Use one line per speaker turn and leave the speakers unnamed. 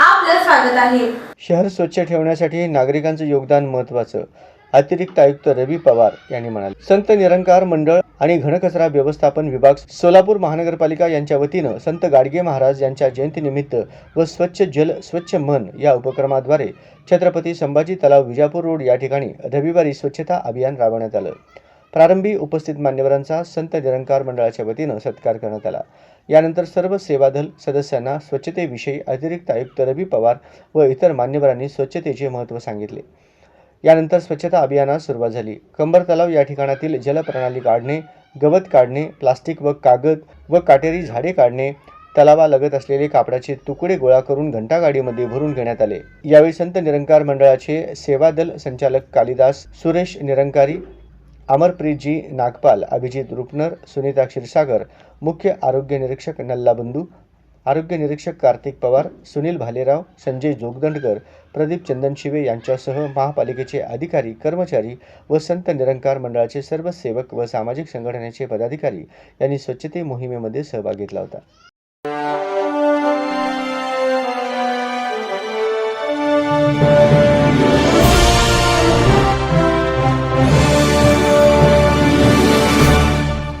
आपलं स्वागत आहे.
शहर स्वच्छ ठेवण्यासाठी नागरिकांचं योगदान महत्त्वाचं अतिरिक्त आयुक्त रवी पवार यांनी म्हणाले. संत निरंकार मंडळ आणि घनकचरा व्यवस्थापन विभाग सोलापूर महानगरपालिका यांच्या वतीनं संत गाडगे महाराज यांच्या जयंतीनिमित्त व स्वच्छ जल स्वच्छ मन या उपक्रमाद्वारे छत्रपती संभाजी तलाव विजापूर रोड या ठिकाणी रविवारी स्वच्छता अभियान राबवण्यात आलं. प्रारंभी उपस्थित मान्यवरांचा संत निरंकार मंडळाच्या वतीनं सत्कार करण्यात आला. यानंतर सर्व सेवादल सदस्यांना स्वच्छतेविषयी अतिरिक्त आयुक्त रवी पवार व इतर मान्यवरांनी स्वच्छतेचे महत्त्व सांगितले. यानंतर स्वच्छता अभियानास सुरुवात झाली. कंबर तलाव या ठिकाणातील जलप्रणाली काढणे गवत काढणे प्लास्टिक व कागद व काटेरी झाडे काढणे तलावालगत असलेले कापडाचे तुकडे गोळा करून घंटागाडीमध्ये भरून घेण्यात आले. यावेळी संत निरंकार मंडळाचे सेवादल संचालक कालिदास सुरेश निरंकारी अमरप्रीतजी नागपाल अभिजित रुपनर सुनीता क्षीरसागर मुख्य आरोग्य निरीक्षक नल्ला बंधू आरोग्य निरीक्षक कार्तिक पवार सुनील भालेराव संजय जोगदंडकर प्रदीप चंदनशिवे यांच्यासह महापालिकेचे अधिकारी कर्मचारी व संत निरंकार मंडळाचे सर्व सेवक व सामाजिक संघटनेचे पदाधिकारी यांनी स्वच्छते मोहिमेमध्ये सहभाग घेतला होता.